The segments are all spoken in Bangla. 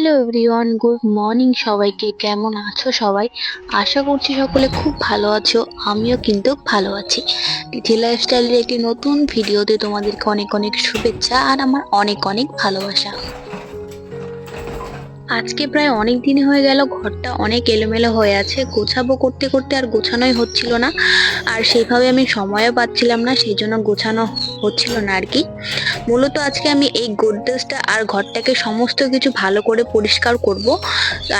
হ্যালো এভরিওয়ান গুড মর্নিং সবাইকে, কেমন আছো সবাই? আশা করছি সকলে খুব ভালো আছো, আমিও কিন্তু ভালো আছি। তিথি লাইফস্টাইলের একটি নতুন ভিডিওতে তোমাদেরকে অনেক অনেক শুভেচ্ছা আর আমার অনেক অনেক ভালোবাসা। আজকে প্রায় অনেক দিন হয়ে গেল, ঘরটা অনেক এলোমেলো হয়ে আছে। গোছাবো করতে করতে আর গোছানোই হচ্ছিল না। আর সেইভাবে আমি সময়ও পাচ্ছিলাম না, সেই জন্য গোছানো হচ্ছিল না আর কি। মূলত আজকে আমি এই গোদরেজটা আর ঘরটাকে সমস্ত কিছু ভালো করে পরিষ্কার করব।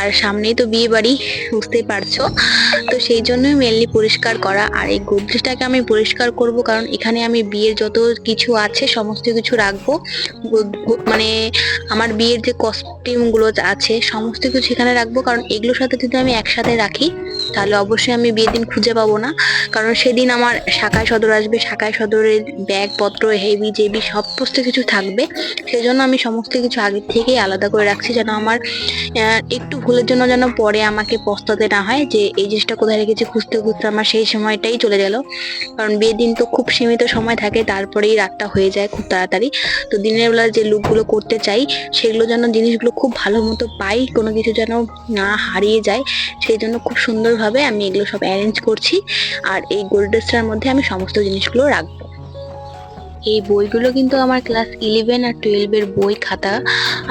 আর সামনেই তো বিয়ে বাড়ি বুঝতেই পারছ। তো সেই জন্যই মেনলি পরিষ্কার করা। আর এই গোদরেজটাকে আমি পরিষ্কার করব কারণ এখানে আমি বিয়ের যত কিছু আছে, সমস্ত কিছু রাখব। মানে আমার বিয়ের যে কস্টিউমগুলো আছে সমস্ত কিছু এখানে রাখব কারণ এগুলোর সাথে যদি আমি একসাথে রাখি তাহলে অবশ্যই আমি বিয়ের দিন খুঁজে পাবো না। কারণ সেদিন আমার শাখায় সদর আসবে, শাখায় সদরের ব্যাগপত্র হেভি জেবি সমস্ত কিছু থাকবে। সেই জন্য আমি সমস্ত কিছু আগের থেকেই আলাদা করে রাখছি যেন আমার একটু ভুলের জন্য যেন পরে আমাকে পস্তাতে না হয় যে এই জিনিসটা কোথায় রেখেছি, খুঁজতে খুঁজতে আমার সেই সময়টাই চলে গেল। কারণ বিয়ের দিন তো খুব সীমিত সময় থাকে, তারপরেই রাতটা হয়ে যায় খুব তাড়াতাড়ি। তো দিনের বেলা যে লুকগুলো করতে চাই, সেগুলো যেন জিনিসগুলো খুব ভালো মতো পাই, কোনো কিছু যেন না হারিয়ে যায়, সেই জন্য খুব সুন্দরভাবে আমি এগুলো সব অ্যারেঞ্জ করছি আর এই গোল্ডেস্টার মধ্যে আমি সমস্ত জিনিসগুলো রাখব। এই বইগুলো কিন্তু আমার ক্লাস ইলেভেন আর টুয়েলভের বই খাতা।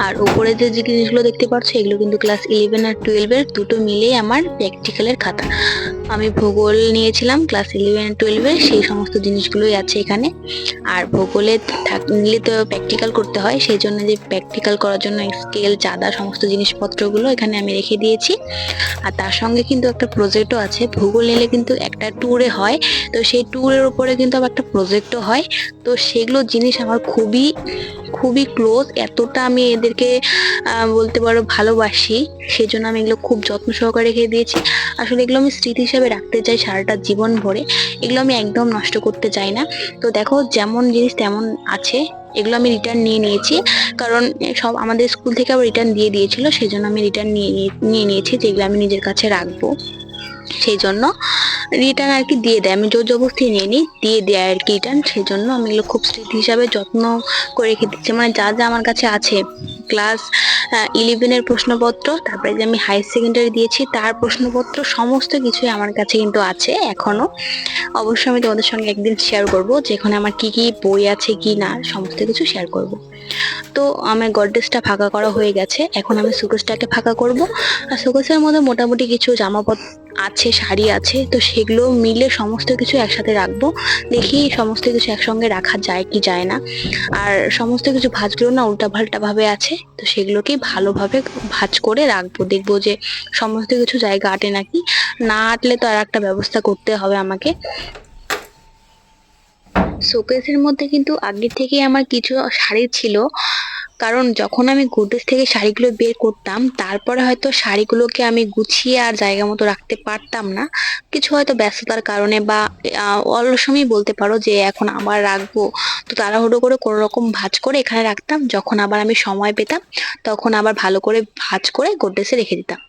আর ওপরে যে যে জিনিসগুলো দেখতে পাচ্ছ, এগুলো কিন্তু ক্লাস ইলেভেন আর টুয়েলভের দুটো মিলেই আমার প্র্যাকটিক্যালের খাতা। আমি ভূগোল নিয়েছিলাম ক্লাস ইলেভেন টুয়েলভে সেই সমস্ত জিনিসগুলোই আছে এখানে। আর ভূগোলে নিলে তো প্র্যাকটিক্যাল করতে হয় সেই জন্য যে প্র্যাকটিক্যাল করার জন্য স্কেল চাঁদা, সমস্ত জিনিসপত্রগুলো এখানে আমি রেখে দিয়েছি। আর তার সঙ্গে কিন্তু একটা প্রজেক্টও আছে, ভূগোল নিলে কিন্তু একটা ট্যুরে হয়, তো সেই ট্যুরের উপরে কিন্তু আবার একটা প্রজেক্টও হয়। তো সেগুলো জিনিস আমার খুবই খুবই ক্লোজ, এতটা আমি এদেরকে বলতে পারো ভালোবাসি সেই জন্য আমি এগুলো খুব যত্ন সহকারে রেখে দিয়েছি। আসলে এগুলো আমি স্মৃতি হিসাবে রাখতে চাই সারাটা জীবন ভরে, এগুলো আমি একদম নষ্ট করতে চাই না। তো দেখো যেমন জিনিস তেমন আছে, এগুলো আমি রিটার্ন নিয়ে নিয়েছি, কারণ সব আমাদের স্কুল থেকে আবার রিটার্ন দিয়ে দিয়েছিল সেই জন্য আমি রিটার্ন নিয়ে- নিয়ে নিয়েছি যেগুলো আমি নিজের কাছে রাখব। সেই জন্য রিটার্ন আর কি দিয়ে দেয়। আমি জোর জবরদস্তি নিয়ে নিই, দিয়ে দেয় আর কি রিটার্ন সেই জন্য আমি এগুলো খুব স্মৃতি হিসাবে যত্ন করে রেখে দিচ্ছি মানে যা যা আমার কাছে আছে। ক্লাস ইলেভেনের প্রশ্নপত্র, তারপরে যে আমি হাই সেকেন্ডারি দিয়েছি, তার প্রশ্নপত্র সমস্ত কিছুই আমার কাছে কিন্তু আছে এখনও। অবশ্যই আমি তোমাদের সঙ্গে একদিন শেয়ার করব যেখানে আমার কি কি বই আছে কি না, সমস্ত কিছু শেয়ার করব। তো আমার গডরেজটা ফাঁকা করা হয়ে গেছে। এখন আমি সুকেসটাকে ফাঁকা করব। আর সুকেসের মধ্যে মোটামুটি কিছু জামাপত্র আছে, শাড়ি আছে, তো সেগুলো মিলে সমস্ত কিছু একসাথে রাখব। দেখি সমস্ত কিছু একসঙ্গে রাখা যায় কি যায় না। আর সমস্ত কিছু ভাঁজগুলো না উল্টাপাল্টা ভাবে আছে, তো সেগুলোকেই ভালোভাবে ভাঁজ করে রাখব। দেখব যে সমস্ত কিছু জায়গা আটে নাকি। না আটলে তো আর একটা ব্যবস্থা করতে হবে আমাকে। শোকেসের মধ্যে কিন্তু আগের থেকেই আমার কিছু শাড়ি ছিল। কারণ যখন আমি গোদরেজ থেকে শাড়িগুলো বের করতাম, তারপরে হয়তো শাড়িগুলোকে আমি গুছিয়ে আর জায়গা মতো রাখতে পারতাম না। কিছু হয়তো ব্যস্ততার কারণে বা অলসমই বলতে পারো যে এখন আবার রাখব। তো তাড়াহুড়ো করে কোনো রকম ভাজ করে এখানে রাখতাম। যখন আবার আমি সময় পেতাম, তখন আবার ভালো করে ভাজ করে গোদরেজে রেখে দিতাম।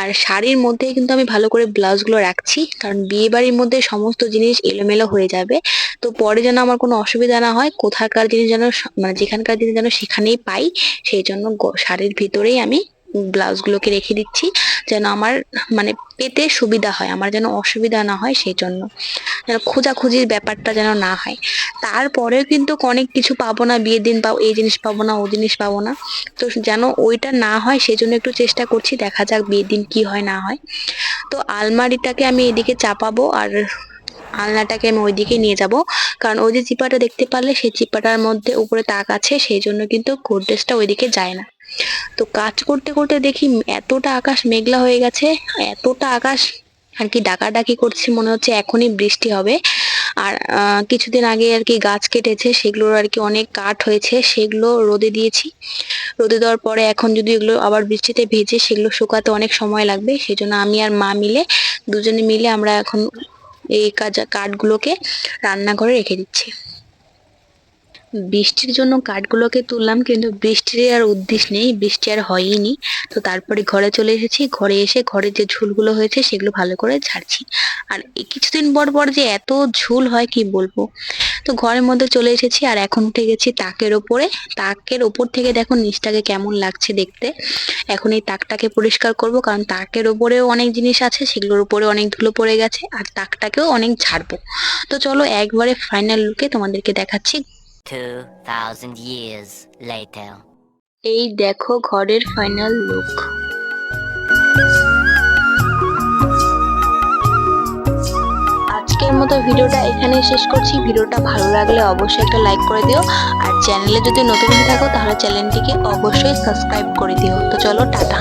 আর শাড়ির মধ্যে কিন্তু আমি ভালো করে ব্লাউজগুলো রাখছি, কারণ বিয়ে বাড়ির মধ্যে সমস্ত জিনিস এলোমেলো হয়ে যাবে। তো পরে যেন আমার কোনো অসুবিধা না হয়, কোথাকার জিনিস যেন মানে যেখানকার জিনিস যেন সেখানেই পাই, সেই জন্য শাড়ির ভিতরেই আমি ব্লাউজগুলোকে রেখে দিচ্ছি যেন আমার মানে পেতে সুবিধা হয়, আমার যেন অসুবিধা না হয় সেই জন্য যেন খোঁজাখুঁজির ব্যাপারটা যেন না হয়। তারপরেও কিন্তু অনেক কিছু পাবো না, বিয়ের দিন পাবো, এই জিনিস পাবো না, ও জিনিস পাবো না। তো যেন ওইটা না হয় সেই জন্য একটু চেষ্টা করছি, দেখা যাক বিয়ের দিন কি হয়, না হয়। তো আলমারিটাকে আমি এদিকে চাপাবো আর আলনাটাকে আমি ওইদিকে নিয়ে যাব। কারণ ওই যে চিপাটা দেখতে পারলে, সেই চিপাটার মধ্যে উপরে তাক আছে, সেই জন্য কিন্তু গোদরেজটা ওইদিকে যায় না। তো কাজ করতে করতে দেখি এতটা আকাশ মেঘলা হয়ে গেছে, এতটা আকাশ আর কি ডাকাডাকি করছে মনে হচ্ছে এখনই বৃষ্টি হবে। আর কিছুদিন আগে আর কি গাছ কেটেছে, সেগুলোর আর কি অনেক কাঠ হয়েছে, সেগুলো রোদে দিয়েছি। রোদে দেওয়ার পরে এখন যদি এগুলো আবার বৃষ্টিতে ভেজে সেগুলো শুকাতে অনেক সময় লাগবে সেই জন্য আমি আর মা মিলে, দুজনে মিলে আমরা এখন এই কাজ, কাঠগুলোকে রান্নাঘরে রেখে দিচ্ছি। বৃষ্টির জন্য কাঠগুলোকে তুললাম, কিন্তু বৃষ্টির আর উদ্দেশ্য নেই, বৃষ্টি আর হয়ইনি। তো তারপরে ঘরে চলে এসেছি, ঘরে এসে ঘরে যে ঝুলগুলো হয়েছে সেগুলো ভালো করে ঝাড়ছি। আর কিছুদিন পর পর যে এত ঝুল হয়, কি বলব? তো ঘরের মধ্যে চলে এসেছি আর এখন উঠে গেছি তাকের ওপরে। তাকের ওপর থেকে দেখো নিচটাকে কেমন লাগছে দেখতে। এখন এই তাকটাকে পরিষ্কার করব, কারণ তাকের ওপরেও অনেক জিনিস আছে, সেগুলোর উপরে অনেক ধুলো পড়ে গেছে, আর তাকটাকেও অনেক ঝাড়বো। তো চলো একবারে ফাইনাল লুকে তোমাদেরকে দেখাচ্ছি। 2,000 years later. এই দেখো ঘরের ফাইনাল লুক আজকের মতো ভিডিওটা এখানে শেষ করছি। ভিডিওটা ভালো লাগলে অবশ্যই একটা লাইক করে দিও। আর চ্যানেলে যদি নতুন হয়ে থাকো তাহলে চ্যানেলটিকে অবশ্যই সাবস্ক্রাইব করে দিও। তো চলো টাটা।